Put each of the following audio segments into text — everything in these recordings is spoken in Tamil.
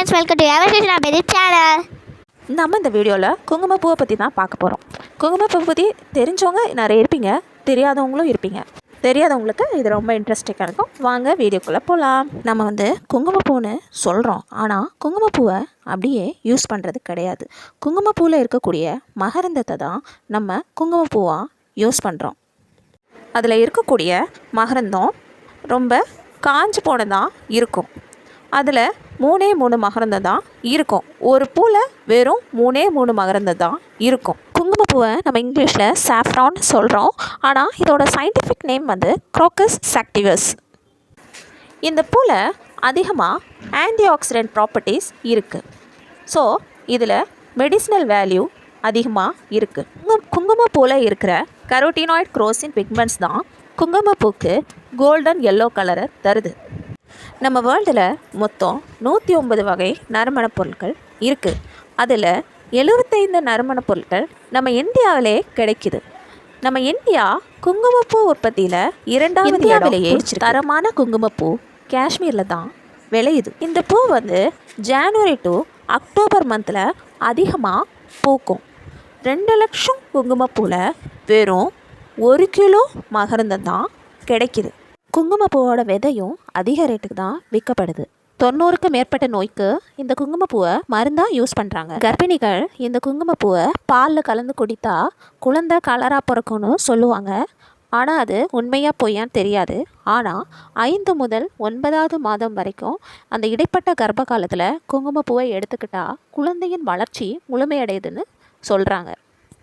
ஃப்ரெண்ட்ஸ் வெல்கம் டு எவர்ஷன் அபேதி சேனல் நம்ம இந்த வீடியோவில் குங்குமப்பூவை பற்றி தான் பார்க்க போகிறோம் குங்குமப்பூவை பற்றி தெரிஞ்சவங்க நிறைய இருப்பீங்க தெரியாதவங்களும் இருப்பீங்க. தெரியாதவங்களுக்கு இது ரொம்ப இன்ட்ரெஸ்டிங்காக இருக்கும். வாங்க வீடியோக்குள்ளே போகலாம் நம்ம வந்து குங்குமப்பூன்னு சொல்கிறோம் ஆனால் குங்குமப்பூவை அப்படியே யூஸ் பண்ணுறது கிடையாது. குங்குமப்பூவில் இருக்கக்கூடிய மகரந்தத்தை தான் நம்ம குங்குமப்பூவாக யூஸ் பண்ணுறோம் அதில் இருக்கக்கூடிய மகரந்தம் ரொம்ப காஞ்சு போனதாக இருக்கும். அதில் மூணே மூணு மகரந்தம் தான் இருக்கும். ஒரு பூவில் வெறும் மூணே மூணு மகரந்தம் தான் இருக்கும் குங்குமப்பூவை நம்ம இங்கிலீஷில் சாஃப்ரான் சொல்கிறோம் ஆனால் இதோட சயின்டிஃபிக் நேம் வந்து க்ரோக்கஸ் சாக்டிவஸ் இந்த பூவில் அதிகமாக ஆன்டி ஆக்சிடென்ட் ப்ராப்பர்ட்டிஸ் இருக்குது ஸோ இதில் மெடிசினல் வேல்யூ அதிகமாக இருக்குது குங்கும குங்குமப்பூவில் இருக்கிற கரோட்டினாய்ட் குரோசின் பிக்மெண்ட்ஸ் தான் குங்குமப்பூக்கு கோல்டன் எல்லோ கலரை தருது. நம்ம வேர்ல்டில் மொத்தம் நூற்றி ஒன்பது வகை நறுமணப் பொருட்கள் இருக்குது அதில் எழுபத்தைந்து நறுமணப் பொருட்கள் நம்ம இந்தியாவிலே கிடைக்குது. நம்ம இந்தியா குங்குமப்பூ உற்பத்தியில் இரண்டாவது இந்தியாவிலேயே தரமான குங்குமப்பூ காஷ்மீரில் தான் விளையுது. இந்த பூ வந்து ஜான்வரி டு அக்டோபர் மந்தில் அதிகமாக பூக்கும். ரெண்டு லட்சம் குங்குமப்பூவில் வெறும் ஒரு கிலோ மகரந்தம் தான் கிடைக்குது. குங்குமப்பூவோட விதையும் அதிக ரேட்டுக்கு தான் விற்கப்படுது. தொண்ணூறுக்கு மேற்பட்ட நோய்க்கு இந்த குங்குமப்பூவை மருந்தாக யூஸ் பண்ணுறாங்க கர்ப்பிணிகள் இந்த குங்குமப்பூவை பாலில் கலந்து குடித்தா குழந்தை கலராக பிறக்கும்னு சொல்லுவாங்க. ஆனால் அது உண்மையாக பொய்யான்னு தெரியாது. ஆனால் ஐந்து முதல் ஒன்பதாவது மாதம் வரைக்கும் அந்த இடைப்பட்ட கர்ப்ப காலத்தில் குங்குமப்பூவை எடுத்துக்கிட்டால் குழந்தையின் வளர்ச்சி முழுமையடையுதுன்னு சொல்கிறாங்க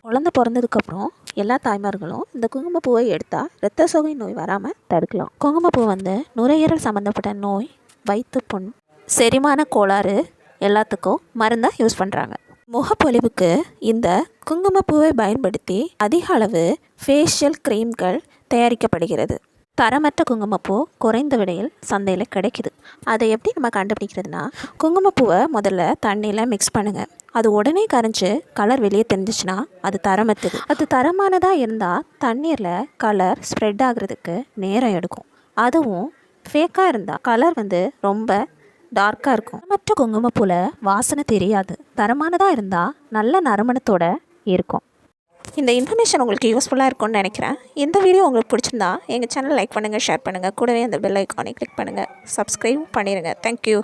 குழந்தை பிறந்ததுக்கப்புறம் எல்லா தாய்மார்களும் இந்த குங்குமப்பூவை எடுத்தால் இரத்த சோகை நோய் வராமல் தடுக்கலாம். குங்குமப்பூ வந்து நுரையீரல் சம்மந்தப்பட்ட நோய் வயிற்றுப்புண் செரிமான கோளாறு எல்லாத்துக்கும் மருந்தாக யூஸ் பண்ணுறாங்க முகப்பொலிவுக்கு இந்த குங்குமப்பூவை பயன்படுத்தி அதிக அளவு ஃபேஷியல் க்ரீம்கள் தயாரிக்கப்படுகிறது. தரமற்ற குங்குமப்பூ குறைந்த விலையில் சந்தையில் கிடைக்குது. அதை எப்படி நம்ம கண்டுபிடிக்கிறதுனா குங்குமப்பூவை முதல்ல தண்ணியில் மிக்ஸ் பண்ணுங்கள் அது உடனே கரைஞ்சி கலர் வெளியே தெரிஞ்சிச்சுன்னா அது தரமற்றது. அது தரமானதாக இருந்தால் தண்ணீரில் கலர் ஸ்ப்ரெட் ஆகுறதுக்கு நேரம் எடுக்கும். அதுவும் ஃபேக்காக இருந்தால் கலர் வந்து ரொம்ப டார்க்காக இருக்கும். மற்ற குங்குமப்பூவில் வாசனை தெரியாது. தரமானதாக இருந்தால் நல்ல நறுமணத்தோட இருக்கும். இந்த இன்ஃபர்மேஷன் உங்களுக்கு யூஸ்ஃபுல்லாக இருக்கும்னு நினைக்கிறேன். இந்த வீடியோ உங்களுக்கு பிடிச்சிருந்தா எங்கள் சேனல் லைக் பண்ணுங்கள் ஷேர் பண்ணுங்கள் கூடவே அந்த பெல் ஐக்கானை கிளிக் பண்ணுங்கள் சப்ஸ்கிரைப் பண்ணிடுங்க தேங்க்யூ